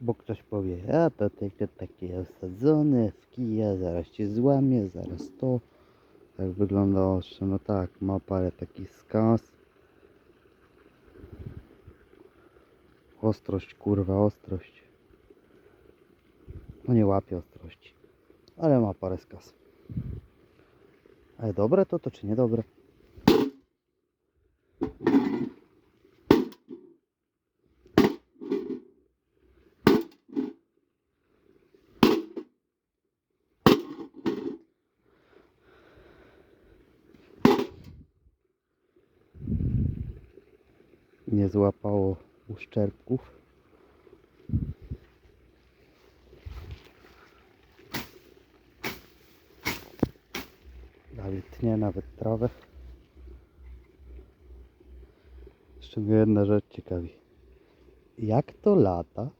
Bo ktoś powie, a to tylko takie osadzone w kija, zaraz cię złamie, zaraz to. Tak wygląda ostrze. No tak, ma parę takich skaz. Ostrość, kurwa, ostrość. No nie łapie ostrości. Ale ma parę skaz. Ale dobre to, to czy niedobre? Nie złapało uszczerbków. Dalej tnie nawet trawę. Jeszcze mnie jedna rzecz ciekawi. Jak to lata?